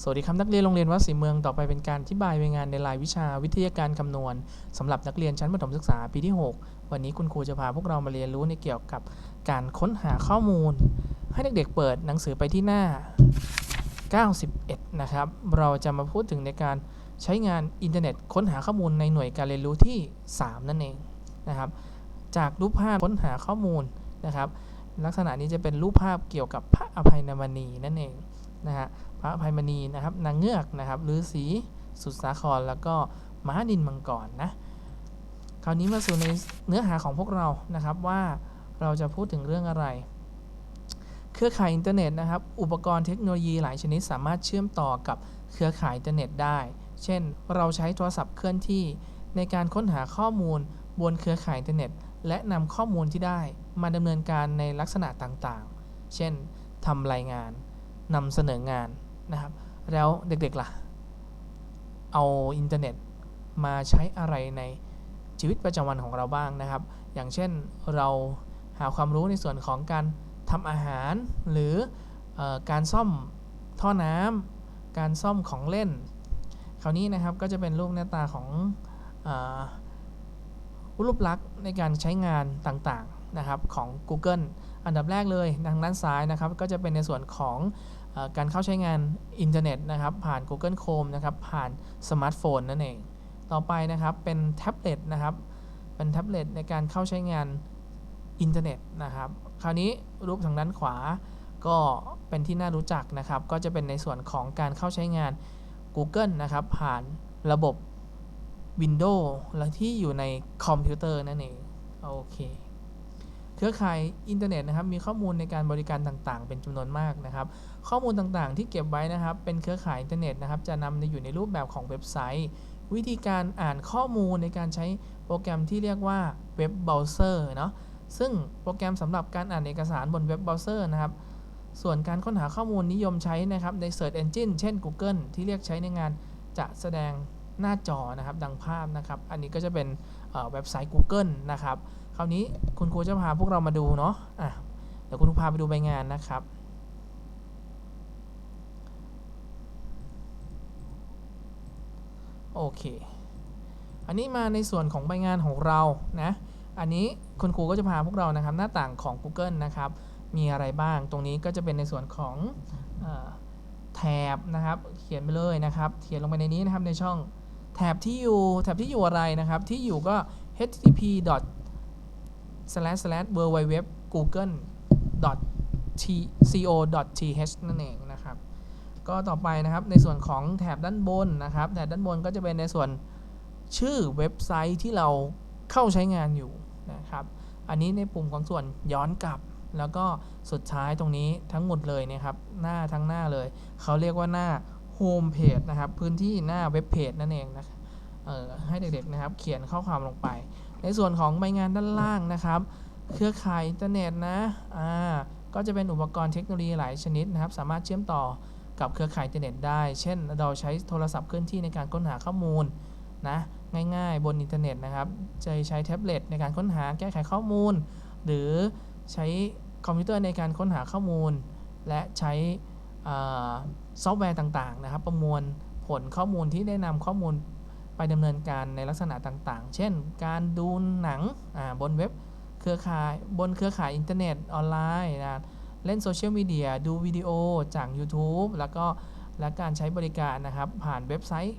สวัสดีครับนักเรียนโรงเรียนวัดศรีเมืองต่อไปเป็นการอธิบายงานในรายวิชาวิทยาการคำนวณสำหรับนักเรียนชั้นประถมศึกษาปีที่ 6 วันนี้คุณครูจะพาพวกเรามาเรียนรู้ในเกี่ยวกับการค้นหาข้อมูล ให้เด็กๆเปิดหนังสือไปที่หน้า 91 นะครับ เราจะมาพูดถึงในการใช้งานอินเทอร์เน็ต ค้นหาข้อมูลในหน่วยการเรียนรู้ที่ 3 นั่นเองนะครับ จากรูปภาพค้นหาข้อมูลนะครับ ลักษณะนี้จะเป็นรูปภาพเกี่ยวกับพระอภัยนมณีนั่นเอง นะฮะพระภัยมณีนะครับนางเงือกนะครับฤาษีสุดสาครแล้วก็ม้าดินมังกรนะคราวนี้มาสู่ในเนื้อหาของพวกเรานะครับว่าเราจะพูดถึงเรื่องอะไร เครือข่ายอินเทอร์เน็ตนะครับ อุปกรณ์เทคโนโลยีหลายชนิดสามารถเชื่อมต่อกับเครือข่ายอินเทอร์เน็ตได้ เช่น เราใช้โทรศัพท์เคลื่อนที่ ในการค้นหาข้อมูลบนเครือข่ายอินเทอร์เน็ต และนำข้อมูลที่ได้ มาดำเนินการในลักษณะต่างๆ เช่นทำรายงาน นำเสนองานนะครับ แล้วเด็กๆล่ะ เอาอินเทอร์เน็ตมาใช้อะไรในชีวิตประจำวันของเราบ้างนะครับ อย่างเช่นเราหาความรู้ในส่วนของการทำอาหาร หรืออการซ่อมท่อน้ำการซ่อมของเล่น คราวนี้นะครับก็จะเป็นรูปหน้าตาของอรูปลักษณ์ในการใช้งานต่างๆ นะครับของ Google อันดับแรกเลยทางด้านซ้ายนะครับก็จะเป็นในส่วนของอการเข้าใช้งานอินเทอร์เน็ตนะครับผ่าน Google Chrome นะครับผ่านสมาร์ทโฟนนั่นเอง ต่อไปนะครับเป็นแท็บเล็ตนะครับเป็นแท็บเล็ตในการเข้าใช้งานอินเทอร์เน็ตนะครับคราวนี้รูปทางด้านขวาก็เป็นที่น่ารู้จักนะครับ ก็จะเป็นในส่วนของการเข้าใช้งาน Google นะครับผ่านระบบ Windows และที่อยู่ในคอมพิวเตอร์นั่นเอง โอเค เครือข่ายอินเทอร์เน็ตนะครับมีข้อมูลในการบริการต่างๆ เป็นจำนวนมากนะครับ ข้อมูลต่างๆ ที่เก็บไว้นะครับเป็นเครือข่ายอินเทอร์เน็ตนะครับจะนำในอยู่ในรูปแบบของเว็บไซต์ วิธีการอ่านข้อมูลในการใช้โปรแกรมที่เรียกว่าเว็บเบราว์เซอร์เนาะซึ่งโปรแกรมสำหรับการอ่านเอกสารบนเว็บเบราว์เซอร์นะครับส่วนการค้นหาข้อมูลนิยมใช้นะครับใน Search Engine เช่น Google ที่เรียกใช้ในงานจะแสดง หน้าจอนะครับดังภาพนะครับ อันนี้ก็จะเป็นเว็บไซต์ Google นะครับคราวนี้คุณครูจะพาพวกเรามาดูเนาะะเดี๋ยวคุณครูพาไปดูใบงานนะครับโอเค อันนี้มาในส่วนของใบงานของเรานะ อันนี้คุณครูก็จะพาพวกเรานะครับหน้าต่างของ Google นะครับ มีอะไรบ้าง ตรงนี้ก็จะเป็นในส่วนของอแถบนะครับ เขียนไปเลยนะครับ เขียนลงไปในนี้นะครับในช่อง แถบที่อยู่แถบที่อยู่อะไรนะครับ ที่อยู่ก็ http://www.google.co.th นั่นเองนะครับ ก็ต่อไปนะครับในส่วนของแถบด้านบนนะครับ แถบด้านบนก็จะเป็นในส่วนชื่อเว็บไซต์ที่เราเข้าใช้งานอยู่นะครับ อันนี้ในปุ่มของส่วนย้อนกลับ แล้วก็สุดท้ายตรงนี้ทั้งหมดเลยนะครับ หน้าทั้งหน้าเลย เขาเรียกว่าหน้า โฮมเพจนะครับ พื้นที่หน้าเว็บเพจนั่นเองนะออให้เด็กๆนะครับ เขียนข้อความลงไป ในส่วนของใบงานด้านล่างนะครับ เครือข่ายอินเทอร์เน็ตนะอ่าก็จะเป็นอุปกรณ์เทคโนโลยีหลายชนิดนะครับ สามารถเชื่อมต่อกับเครือข่ายอินเทอร์เน็ตได้ เช่น เราใช้โทรศัพท์เคลื่อนที่ในการค้นหาข้อมูลนะง่ายๆ บนอินเทอร์เน็ตนะครับจะใช้แท็บเล็ตในการค้นหาแก้ไขข้อมูล หรือใช้คอมพิวเตอร์ในการค้นหาข้อมูล และใช้ ซอฟต์แวร์ต่างๆนะครับ ประมวลผลข้อมูลที่ได้นำข้อมูลไปดำเนินการในลักษณะต่างๆ เช่น การดูหนังบนเว็บเครือข่ายบนเครือข่ายอินเทอร์เน็ตออนไลน์นะเล่นโซเชียลมีเดียดูวิดีโอจาก YouTube แล้วก็และการใช้บริการนะครับ ผ่านเว็บไซต์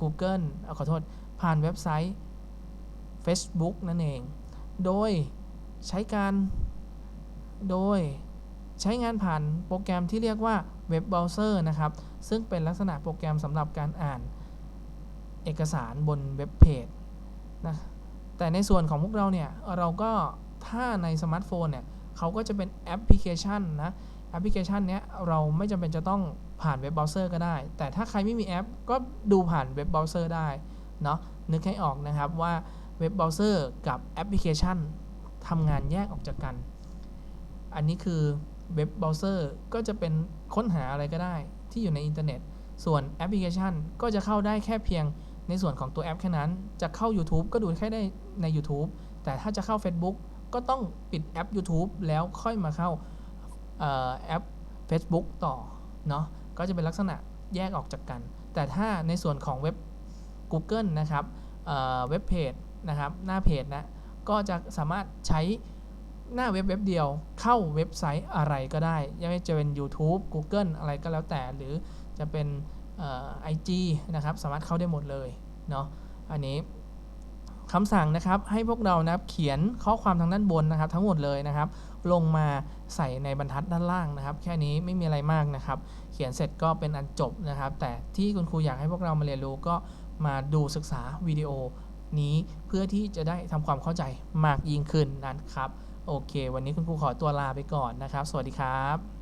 Google เอาขอโทษ ผ่านเว็บไซต์ Facebook นั่นเอง โดยใช้การ โดย ใช้งานผ่านโปรแกรมที่เรียกว่าเว็บเบราว์เซอร์นะครับ ซึ่งเป็นลักษณะโปรแกรมสำหรับการอ่านเอกสารบนเว็บเพจนะแต่ในส่วนของพวกเราเนี่ย เราก็ถ้าในสมาร์ทโฟนเนี่ยเขาก็จะเป็นแอปพลิเคชันนะแอปพลิเคชันเนี้ยเราไม่จำเป็นจะต้องผ่านเว็บเบราว์เซอร์ก็ได้ แต่ถ้าใครไม่มีแอปก็ดูผ่านเว็บเบราว์เซอร์ได้เนาะนึกให้ออกนะครับว่าเว็บเบราว์เซอร์กับแอปพลิเคชันทำงานแยกออกจากกัน อันนี้คือ เว็บเบราว์เซอร์ก็จะเป็นค้นหาอะไรก็ได้ที่อยู่ในอินเทอร์เน็ต ส่วนแอปพลิเคชันก็จะเข้าได้แค่เพียงในส่วนของตัวแอปแค่นั้น จะเข้า YouTube ก็ดูแค่ได้ใน YouTube แต่ถ้าจะเข้า Facebook ก็ต้องปิดแอป YouTube แล้วค่อยมาเข้าแอป Facebook ต่อเนาะ ก็จะเป็นลักษณะแยกออกจากกัน แต่ถ้าในส่วนของเว็บ Google นะครับเอ่อเว็บเพจนะครับ หน้าเพจนะ ก็จะสามารถใช้ หน้าเว็บเว็บเดียวเข้าเว็บไซต์อะไรก็ได้ ยังไม่จะเป็น YouTube Google อะไรก็แล้วแต่ หรือจะเป็นไอจีนะครับ สามารถเข้าได้หมดเลยเนาะอันนี้คำสั่งนะครับให้พวกเรานะครับเขียนข้อความทางด้านบนนะครับ ทั้งหมดเลยนะครับ ลงมาใส่ในบรรทัดด้านล่างนะครับ แค่นี้ไม่มีอะไรมากนะครับ เขียนเสร็จก็เป็นอันจบนะครับ แต่ที่คุณครูอยากให้พวกเรามาเรียนรู้ก็มาดูศึกษาวิดีโอนี้เพื่อที่จะได้ทำความเข้าใจมากยิ่งขึ้นนะครับ โอเค วันนี้คุณครูขอตัวลาไปก่อนนะครับ สวัสดีครับ